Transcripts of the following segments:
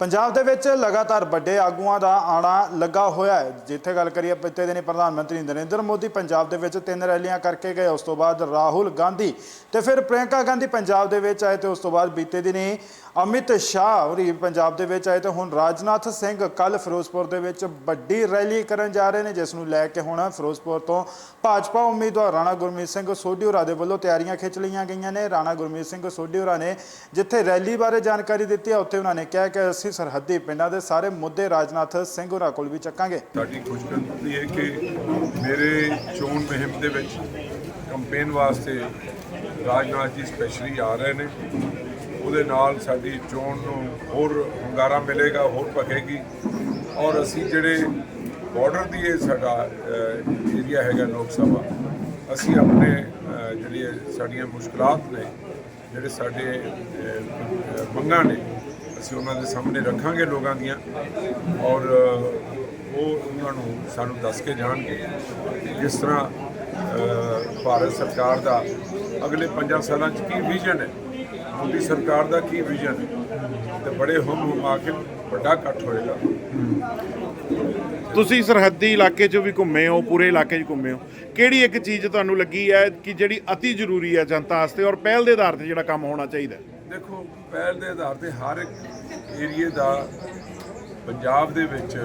ਪੰਜਾਬ ਦੇ ਵਿੱਚ ਲਗਾਤਾਰ ਵੱਡੇ ਆਗੂਆਂ ਦਾ ਆਣਾ ਲੱਗਾ ਹੋਇਆ ਹੈ। ਜਿੱਥੇ ਗੱਲ ਕਰੀਏ ਬੀਤੇ ਦਿਨੀ ਪ੍ਰਧਾਨ ਮੰਤਰੀ ਨਰਿੰਦਰ ਮੋਦੀ ਪੰਜਾਬ ਦੇ ਵਿੱਚ ਤਿੰਨ ਰੈਲੀਆਂ ਕਰਕੇ ਗਏ। ਉਸ ਤੋਂ ਬਾਅਦ ਰਾਹੁਲ ਗਾਂਧੀ ਤੇ ਫਿਰ ਪ੍ਰਿਯੰਕਾ ਗਾਂਧੀ ਪੰਜਾਬ ਦੇ ਵਿੱਚ ਆਏ ਤੇ ਉਸ ਤੋਂ ਬਾਅਦ ਬੀਤੇ ਦਿਨੀ ਅਮਿਤ ਸ਼ਾਹ ਹੋਰੀ ਪੰਜਾਬ ਦੇ ਵਿੱਚ ਆਏ ਤੇ ਹੁਣ ਰਾਜਨਾਥ ਸਿੰਘ ਕੱਲ ਫਿਰੋਜ਼ਪੁਰ ਦੇ ਵਿੱਚ ਵੱਡੀ ਰੈਲੀ ਕਰਨ ਜਾ ਰਹੇ ਨੇ, ਜਿਸ ਨੂੰ ਲੈ ਕੇ ਹੁਣ ਫਿਰੋਜ਼ਪੁਰ ਤੋਂ ਭਾਜਪਾ ਉਮੀਦਵਾਰ ਰਾਣਾ ਗੁਰਮੀਤ ਸਿੰਘ ਸੋਢੀ ਹੋਰਾਂ ਦੇ ਵੱਲੋਂ ਤਿਆਰੀਆਂ ਖਿੱਚ ਲਈਆਂ ਗਈਆਂ ਨੇ। ਰਾਣਾ ਗੁਰਮੀਤ ਸਿੰਘ ਸੋਢੀ ਹੋਰਾਂ ਨੇ ਜਿੱਥੇ ਰੈਲੀ ਬਾਰੇ ਜਾਣਕਾਰੀ ਦਿੱਤੀ ਹੈ, ਉੱਥੇ ਉਹਨਾਂ ਨੇ ਕਿਹਾ ਕਿ ਅਸੀਂ ਸਰਹੱਦੀ ਪਿੰਡਾਂ ਦੇ ਸਾਰੇ ਮੁੱਦੇ ਰਾਜਨਾਥ ਸਿੰਘ ਹੋਰਾਂ ਕੋਲ ਵੀ ਚੱਕਾਂਗੇ। ਸਾਡੀ ਖੁਸ਼ਕਿਸਮਤੀ ਹੈ ਕਿ ਮੇਰੇ ਚੋਣ ਮੁਹਿੰਮ ਦੇ ਵਿੱਚ ਕੰਪੇਨ ਵਾਸਤੇ ਰਾਜਨਾਥ ਜੀ ਸਪੈਸ਼ਲੀ ਆ ਰਹੇ ਨੇ। ਉਹਦੇ ਨਾਲ ਸਾਡੀ ਚੋਣ ਨੂੰ ਹੋਰ ਹੁੰਗਾਰਾ ਮਿਲੇਗਾ, ਹੋਰ ਭਖੇਗੀ। ਔਰ ਅਸੀਂ ਜਿਹੜੇ ਬਾਰਡਰ ਦੀ ਇਹ ਸਾਡਾ ਏਰੀਆ ਹੈਗਾ ਲੋਕ ਸਭਾ, ਅਸੀਂ ਆਪਣੇ ਜਿਹੜੀ ਜਿਹੜੀਆਂ ਸਾਡੀਆਂ ਮੁਸ਼ਕਲਾਤ ਨੇ ਜਿਹੜੇ ਸਾਡੇ ਮੰਗਾਂ ਨੇ, ਅਸੀਂ ਉਹਨਾਂ ਦੇ ਸਾਹਮਣੇ ਰੱਖਾਂਗੇ ਲੋਕਾਂ ਦੀਆਂ ਔਰ ਉਹ ਉਹਨਾਂ ਨੂੰ ਸਾਨੂੰ ਦੱਸ ਕੇ ਜਾਣਗੇ ਜਿਸ ਤਰ੍ਹਾਂ ਭਾਰਤ ਸਰਕਾਰ ਦਾ ਅਗਲੇ 5 ਸਾਲਾਂ 'ਚ ਕੀ ਵਿਜ਼ਨ ਹੈ, ਮੋਦੀ ਸਰਕਾਰ ਦਾ ਕੀ ਵਿਜ਼ਨ ਹੈ, ਤੇ ਬੜੇ ਹੁਮ ਹੁਮਾ ਕੇ ਵੱਡਾ ਇਕੱਠ ਹੋਏਗਾ। ਤੁਸੀਂ ਸਰਹੱਦੀ ਇਲਾਕੇ 'ਚ ਵੀ ਘੁੰਮੇ ਹੋ, ਪੂਰੇ ਇਲਾਕੇ 'ਚ ਘੁੰਮੇ ਹੋ, ਕਿਹੜੀ ਇੱਕ ਚੀਜ਼ ਤੁਹਾਨੂੰ ਲੱਗੀ ਹੈ ਕਿ ਜਿਹੜੀ ਅਤੀ ਜ਼ਰੂਰੀ ਹੈ ਜਨਤਾ ਵਾਸਤੇ ਔਰ ਪਹਿਲ ਦੇ ਆਧਾਰ ਤੇ ਜਿਹੜਾ ਕੰਮ ਹੋਣਾ ਚਾਹੀਦਾ? ਦੇਖੋ, ਪਹਿਲ ਦੇ ਆਧਾਰ ਤੇ ਹਰ ਇੱਕ ਏਰੀਏ ਦਾ ਪੰਜਾਬ ਦੇ ਵਿੱਚ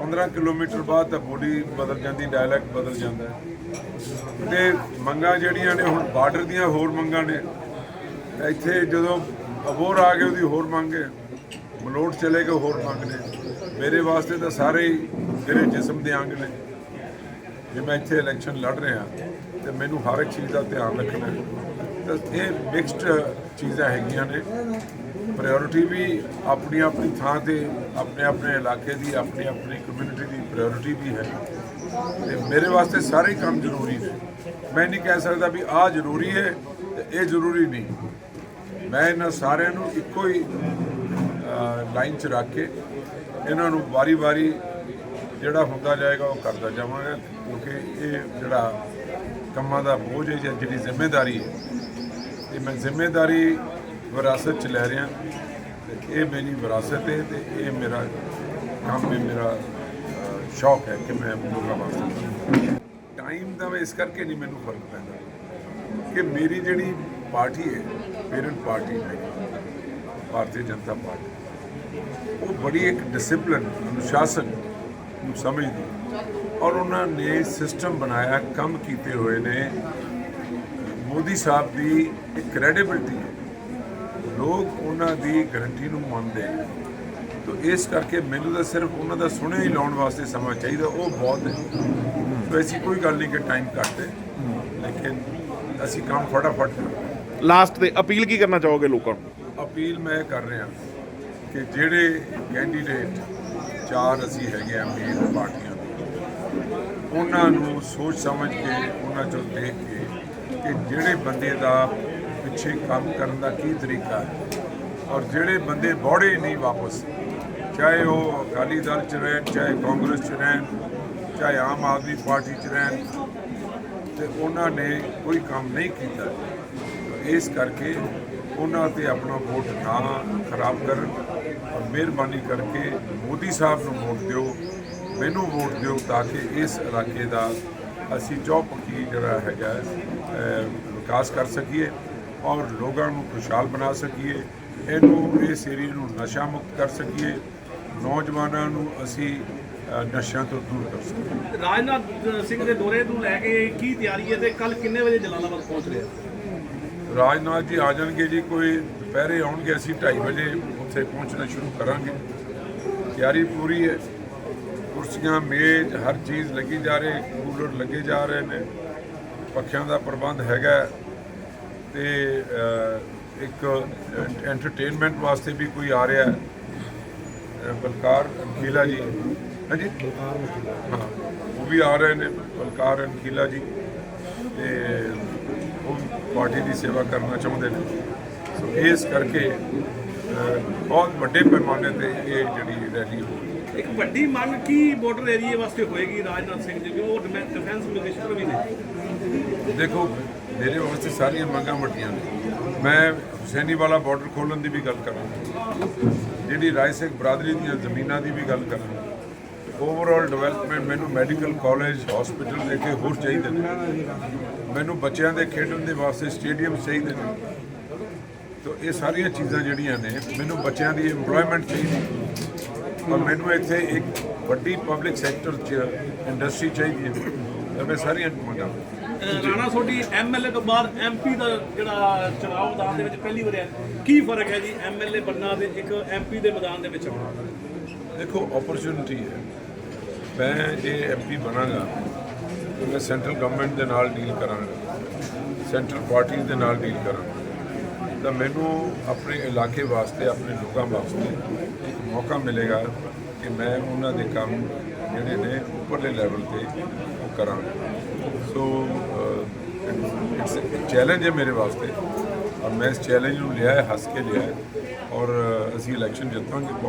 15 ਕਿਲੋਮੀਟਰ ਬਾਅਦ ਤਾਂ ਬੋਲੀ ਬਦਲ ਜਾਂਦੀ ਡਾਇਲੈਕਟ ਬਦਲ ਜਾਂਦਾ ਹੈ। ਤੇ ਮੰਗਾਂ ਜਿਹੜੀਆਂ ਨੇ, ਹੁਣ ਬਾਰਡਰ ਦੀਆਂ ਹੋਰ ਮੰਗਾਂ ਨੇ। ਇੱਥੇ ਜਦੋਂ ਅਬੋਰ ਆ ਗਏ, ਉਹਦੀ ਹੋਰ ਮੰਗ ਹੈ। ਮਲੋਟ ਚਲੇ ਗਏ, ਹੋਰ ਮੰਗ ਨੇ। ਮੇਰੇ ਵਾਸਤੇ ਤਾਂ ਸਾਰੇ ਮੇਰੇ ਜਿਸਮ ਦੇ ਅੰਗ ਨੇ। ਜੇ ਮੈਂ ਇੱਥੇ ਇਲੈਕਸ਼ਨ ਲੜ ਰਿਹਾ, ਤੇ ਮੈਨੂੰ ਹਰ ਇੱਕ ਚੀਜ਼ ਦਾ ਧਿਆਨ ਰੱਖਣਾ ਹੈ। ਤਾਂ ਇਹ ਮਿਕਸਡ ਚੀਜ਼ਾਂ ਹੈਗੀਆਂ ਨੇ। ਪ੍ਰਾਇੋਰਟੀ ਵੀ ਆਪਣੀ ਆਪਣੀ ਥਾਂ ਤੇ, ਆਪਣੇ ਆਪਣੇ ਇਲਾਕੇ ਦੀ, ਆਪਣੀ ਆਪਣੀ ਕਮਿਊਨਿਟੀ ਦੀ ਪ੍ਰਾਇੋਰਟੀ ਵੀ ਹੈ। ਤੇ ਮੇਰੇ ਵਾਸਤੇ ਸਾਰੇ ਕੰਮ ਜ਼ਰੂਰੀ ਨੇ। ਮੈਂ ਨਹੀਂ ਕਹਿ ਸਕਦਾ ਵੀ ਆਹ ਜ਼ਰੂਰੀ ਹੈ ਤੇ ਇਹ ਜ਼ਰੂਰੀ ਨਹੀਂ। ਮੈਂ ਇਹਨਾਂ ਸਾਰਿਆਂ ਨੂੰ ਇੱਕੋ ਹੀ ਲਾਈਨ 'ਚ ਰੱਖ ਕੇ ਇਹਨਾਂ ਨੂੰ ਵਾਰੀ-ਵਾਰੀ ਜਿਹੜਾ ਹੁੰਦਾ ਜਾਏਗਾ ਉਹ ਕਰਦਾ ਜਾਵਾਂਗਾ, ਕਿਉਂਕਿ ਇਹ ਜਿਹੜਾ ਕੰਮਾਂ ਦਾ ਬੋਝ ਹੈ, ਜਾਂ ਜਿਹੜੀ ਜ਼ਿੰਮੇਵਾਰੀ ਹੈ, ਇਹ ਮੈਂ ਜ਼ਿੰਮੇਵਾਰੀ ਵਿਰਾਸਤ ਚ ਲੈ ਰਿਹਾ। ਇਹ ਮੇਰੀ ਵਿਰਾਸਤ ਹੈ ਤੇ ਇਹ ਮੇਰਾ ਕੰਮ ਹੈ, ਮੇਰਾ ਸ਼ੌਕ ਹੈ ਕਿ ਮੈਂ ਲੋਕਾਂ ਵਾਸਤੇ ਟਾਈਮ ਦਾ ਇਸ ਕਰਕੇ ਨਹੀਂ ਮੈਨੂੰ ਫ਼ਰਕ ਪੈਂਦਾ ਕਿ ਮੇਰੀ ਜਿਹੜੀ ਪਾਰਟੀ ਹੈ, ਪੇਰੈਂਟ ਪਾਰਟੀ ਹੈ, ਭਾਰਤੀ ਜਨਤਾ ਪਾਰਟੀ, ਉਹ ਬੜੀ ਇੱਕ ਡਿਸਪਲਿਨ ਅਨੁਸ਼ਾਸਨ ਨੂੰ ਸਮਝਦੀ ਔਰ ਉਹਨਾਂ ਨੇ ਸਿਸਟਮ ਬਣਾਇਆ ਕੰਮ ਕੀਤੇ ਹੋਏ ਨੇ। ਮੋਦੀ ਸਾਹਿਬ ਦੀ ਇੱਕ ਕ੍ਰੈਡੀਬਿਲਟੀ ਹੈ। ਲੋਕ ਉਹਨਾਂ ਦੀ ਗਰੰਟੀ ਨੂੰ ਮੰਨਦੇ ਨੇ। ਤੋ ਇਸ ਕਰਕੇ ਮੈਨੂੰ ਤਾਂ ਸਿਰਫ ਉਹਨਾਂ ਦਾ ਸੁਣਿਆ ਹੀ ਲਾਉਣ ਵਾਸਤੇ ਸਮਾਂ ਚਾਹੀਦਾ ਉਹ ਬਹੁਤ ਹੈ ਤੋ ਐਸੀ ਕੋਈ ਗੱਲ ਨਹੀਂ ਕਿ ਟਾਈਮ ਘੱਟ ਹੈ। ਲੇਕਿਨ ਅਸੀਂ ਕੰਮ ਫਟਾਫਟ ਕਰਾਂਗੇ। ਲਾਸਟ ਤੇ ਅਪੀਲ ਕੀ ਕਰਨਾ ਚਾਹੋਗੇ ਲੋਕਾਂ ਨੂੰ? ਅਪੀਲ ਮੈਂ ਕਰ ਰਿਹਾ ਕਿ ਜਿਹੜੇ ਕੈਂਡੀਡੇਟ ਚਾਰ ਅਸੀਂ ਹੈਗੇ ਆ ਮੇਨ ਪਾਰਟੀਆਂ ਦੇ। ਉਹਨਾਂ ਨੂੰ ਸੋਚ ਸਮਝ ਕੇ, ਉਹਨਾਂ ਚੋਂ ਦੇਖ ਕੇ ਕਿ ਜਿਹੜੇ ਬੰਦੇ ਦਾ ਪਿੱਛੇ ਕੰਮ ਕਰਨ ਦਾ ਕੀ ਤਰੀਕਾ ਹੈ ਔਰ ਜਿਹੜੇ ਬੰਦੇ ਬੌੜੇ ਨਹੀਂ ਵਾਪਸ, ਚਾਹੇ ਉਹ ਅਕਾਲੀ ਦਲ ਚ ਰਹਿਣ, ਚਾਹੇ ਕਾਂਗਰਸ ਚ ਰਹਿਣ, ਚਾਹੇ ਆਮ ਆਦਮੀ ਪਾਰਟੀ ਚ ਰਹਿਣ, ਤੇ ਉਹਨਾਂ ਨੇ ਕੋਈ ਕੰਮ ਨਹੀਂ ਕੀਤਾ। ਇਸ ਕਰਕੇ ਉਹਨਾਂ ਤੇ ਆਪਣਾ ਵੋਟ ਨਾ ਖਰਾਬ ਕਰਨ ਮਿਹਰਬਾਨੀ ਕਰਕੇ ਮੋਦੀ ਸਾਹਿਬ ਨੂੰ ਵੋਟ ਦਿਓ ਮੈਨੂੰ ਵੋਟ ਦਿਓ ਤਾਂ ਕਿ ਇਸ ਇਲਾਕੇ ਦਾ ਅਸੀਂ ਚੌਪੱਕੀ ਜਿਹੜਾ ਹੈਗਾ ਵਿਕਾਸ ਕਰ ਸਕੀਏ ਔਰ ਲੋਕਾਂ ਨੂੰ ਖੁਸ਼ਹਾਲ ਬਣਾ ਸਕੀਏ। ਇਹਨੂੰ ਇਸ ਏਰੀਏ ਨੂੰ ਨਸ਼ਾ ਮੁਕਤ ਕਰ ਸਕੀਏ। ਨੌਜਵਾਨਾਂ ਨੂੰ ਅਸੀਂ ਨਸ਼ਿਆਂ ਤੋਂ ਦੂਰ ਕਰ ਸਕੀਏ। ਰਾਜਨਾਥ ਸਿੰਘ ਦੇ ਦੌਰੇ ਨੂੰ ਲੈ ਕੇ ਕੀ ਤਿਆਰੀ ਹੈ ਤੇ ਕੱਲ ਕਿੰਨੇ ਵਜੇ ਜਲਾਲਾਬਾਦ ਪਹੁੰਚ ਰਹੇ ਰਾਜਨਾਥ ਜੀ ਆ ਜਾਣਗੇ ਜੀ ਕੋਈ ਦੁਪਹਿਰੇ ਆਉਣਗੇ ਅਸੀਂ 2:30 ਵਜੇ। ਉੱਥੇ ਪਹੁੰਚਣਾ ਸ਼ੁਰੂ ਕਰਾਂਗੇ। ਤਿਆਰੀ ਪੂਰੀ ਹੈ। ਕੁਰਸੀਆਂ ਮੇਜ਼ ਹਰ ਚੀਜ਼ ਲੱਗੀ ਜਾ ਰਹੀ ਕੂਲਰ ਲੱਗੇ ਜਾ ਰਹੇ ਨੇ। ਪੱਖਿਆਂ ਦਾ ਪ੍ਰਬੰਧ ਹੈਗਾ ਹੈ। ਤੇ ਇੱਕ ਐਂਟਰਟੇਨਮੈਂਟ ਵਾਸਤੇ ਵੀ ਕੋਈ ਆ ਰਿਹਾ ਹੈ। ਅਹ, ਬਲਕਾਰ ਅਨਕੀਲਾ ਜੀ। ਹਾਂਜੀ? ਹਾਂ ਉਹ ਵੀ ਆ ਰਹੇ ਨੇ ਬਲਕਾਰ ਅਨਕੀਲਾ ਜੀ। ਤੇ ਉਹ ਪਾਰਟੀ ਦੀ ਸੇਵਾ ਕਰਨਾ ਚਾਹੁੰਦੇ ਨੇ। ਸੋ ਇਸ ਕਰਕੇ ਬਹੁਤ ਵੱਡੇ ਪੈਮਾਨੇ ਤੇ ਇਹ ਜਿਹੜੀ ਰੈਲੀ ਹੋਈ ਇੱਕ ਵੱਡੀ ਮੰਗ ਕੀ ਬਾਰਡਰ ਏਰੀਏ ਵਾਸਤੇ ਹੋਏਗੀ ਰਾਜਨਾਥ ਸਿੰਘ ਜੀ? ਉਹ ਡਿਫੈਂਸ ਮਿਨਿਸਟਰ ਵੀ ਨੇ ਦੇਖੋ ਮੇਰੇ ਵਾਸਤੇ ਸਾਰੀਆਂ ਮੰਗਾਂ ਵੱਡੀਆਂ ਨੇ। ਮੈਂ ਹੁਸੈਨੀ ਵਾਲਾ ਬਾਰਡਰ ਖੋਲਣ ਦੀ ਵੀ ਗੱਲ ਕਰਾਂਗਾ ਜਿਹੜੀ ਰਾਏ ਸਿੰਘ ਬਰਾਦਰੀ ਦੀਆਂ ਜ਼ਮੀਨਾਂ ਦੀ ਵੀ ਗੱਲ ਕਰਾਂਗਾ ਓਵਰਆਲ ਡਿਵੈਲਪਮੈਂਟ ਮੈਨੂੰ ਮੈਡੀਕਲ ਕਾਲਜ ਹਸਪੀਟਲ ਦੇ ਕੇ ਹੋਰ ਚਾਹੀਦੇ ਨੇ। ਮੈਨੂੰ ਬੱਚਿਆਂ ਦੇ ਖੇਡਣ ਦੇ ਵਾਸਤੇ ਸਟੇਡੀਅਮ ਚਾਹੀਦੇ ਨੇ। ਤੋ ਇਹ ਸਾਰੀਆਂ ਚੀਜ਼ਾਂ ਜਿਹੜੀਆਂ ਨੇ ਮੈਨੂੰ ਬੱਚਿਆਂ ਦੀ ਏਮਪਲੋਇਮੈਂਟ ਚਾਹੀਦੀ ਔਰ ਮੈਨੂੰ ਇੱਥੇ ਇੱਕ ਵੱਡੀ ਪਬਲਿਕ ਸੈਕਟਰ 'ਚ ਇੰਡਸਟਰੀ ਚਾਹੀਦੀ ਹੈ। ਤਾਂ ਮੈਂ ਸਾਰੀਆਂ ਮੰਗਾਂ ਰਾਣਾ ਸੋਢੀ ਐਮਐਲਏ ਤੋਂ ਬਾਅਦ ਐਮਪੀ ਦਾ ਜਿਹੜਾ ਚੁਣਾਵ ਮੈਦਾਨ ਦੇ ਵਿੱਚ ਪਹਿਲੀ ਵਾਰ ਹੈ ਕੀ ਫ਼ਰਕ ਹੈ ਜੀ ਐਮਐਲਏ ਬੰਨਾ ਦੇ ਇੱਕ ਐਮਪੀ ਦੇ ਮੈਦਾਨ ਦੇ ਵਿੱਚ? ਆਉਣਾ ਦੇਖੋ ਓਪਰਚੁਨਿਟੀ ਹੈ। ਮੈਂ ਜੇ ਐਮਪੀ ਬਣਾਂਗਾ ਮੈਂ ਸੈਂਟਰਲ ਗਵਰਨਮੈਂਟ ਦੇ ਨਾਲ ਡੀਲ ਕਰਾਂਗਾ। ਸੈਂਟਰਲ ਪਾਰਟੀ ਦੇ ਨਾਲ ਡੀਲ ਕਰਾਂਗਾ। ਤਾਂ ਮੈਨੂੰ ਆਪਣੇ ਇਲਾਕੇ ਵਾਸਤੇ, ਆਪਣੇ ਲੋਕਾਂ ਵਾਸਤੇ ਇੱਕ ਮੌਕਾ ਮਿਲੇਗਾ ਕਿ ਮੈਂ ਉਹਨਾਂ ਦੇ ਕੰਮ ਜਿਹੜੇ ਨੇ ਉੱਪਰਲੇ ਲੈਵਲ ਤੇ ਉਹ ਕਰਾਂ ਸੋ ਇਟਸ ਚੈਲੰਜ ਹੈ ਮੇਰੇ ਵਾਸਤੇ ਔਰ ਮੈਂ ਇਸ ਚੈਲੰਜ ਨੂੰ ਲਿਆ ਹੈ, ਹੱਸ ਕੇ ਲਿਆ ਹੈ ਔਰ ਅਸੀਂ ਇਲੈਕਸ਼ਨ ਜਿੱਤਾਂਗੇ ਬਹੁਤ